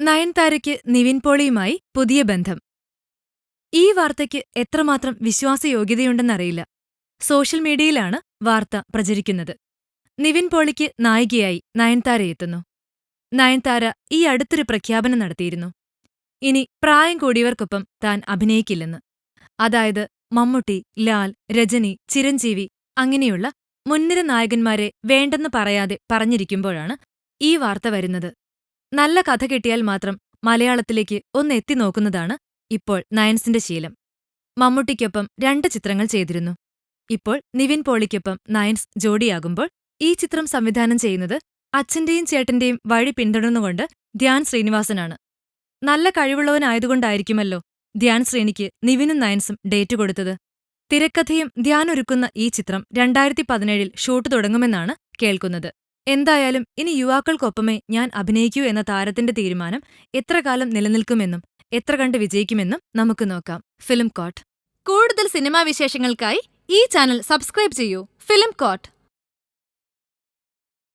നയൻതാരയ്ക്ക് നിവിൻ പോളിയുമായി പുതിയ ബന്ധം. ഈ വാർത്തയ്ക്ക് എത്രമാത്രം വിശ്വാസയോഗ്യതയുണ്ടെന്നറിയില്ല. സോഷ്യൽ മീഡിയയിലാണ് വാർത്ത പ്രചരിക്കുന്നത്. നിവിൻ പോളിക്ക് നായികയായി നയൻതാര എത്തുന്നു. നയൻതാര ഈ അടുത്തൊരു പ്രഖ്യാപനം നടത്തിയിരുന്നു. ഇനി പ്രായം കൂടിയവർക്കൊപ്പം താൻ അഭിനയിക്കില്ലെന്ന്. അതായത് മമ്മൂട്ടി ലാൽ രജനി ചിരഞ്ജീവി അങ്ങനെയുള്ള മുൻനിര നായകന്മാരെ വേണ്ടെന്ന് പറയാതെ പറഞ്ഞിരിക്കുമ്പോഴാണ് ഈ വാർത്ത വരുന്നത്. നല്ല കഥ കിട്ടിയാൽ മാത്രം മലയാളത്തിലേക്ക് ഒന്ന് എത്തി നോക്കുന്നതാണ് ഇപ്പോൾ നയൻസിന്റെ ശീലം. മമ്മൂട്ടിക്കൊപ്പം രണ്ട് ചിത്രങ്ങൾ ചെയ്തിരുന്നു. ഇപ്പോൾ നിവിൻ പോളിക്കൊപ്പം നയൻസ് ജോഡിയാകുമ്പോൾ ഈ ചിത്രം സംവിധാനം ചെയ്യുന്നത് അച്ഛന്റെയും ചേട്ടന്റെയും വഴി പിന്തുടർന്നുകൊണ്ട് ധ്യാൻ ശ്രീനിവാസനാണ്. നല്ല കഴിവുള്ളവനായതുകൊണ്ടായിരിക്കുമല്ലോ ധ്യാൻ ശ്രീനിക്ക് നിവിനും നയൻസും ഡേറ്റ് കൊടുത്തത്. തിരക്കഥയും ധ്യാനൊരുക്കുന്ന ഈ ചിത്രം രണ്ടായിരത്തി പതിനേഴിൽ ഷൂട്ട് തുടങ്ങുമെന്നാണ് കേൾക്കുന്നത്. എന്തായാലും ഇനി യുവാക്കൾക്കൊപ്പമേ ഞാൻ അഭിനയിക്കൂ എന്ന താരത്തിന്റെ തീരുമാനം എത്ര കാലം നിലനിൽക്കുമെന്നും എത്ര കണ്ട് വിജയിക്കുമെന്നും നമുക്ക് നോക്കാം. Film coat. കൂടുതൽ സിനിമാ വിശേഷങ്ങൾക്കായി ഈ ചാനൽ സബ്സ്ക്രൈബ് ചെയ്യൂ. Film coat.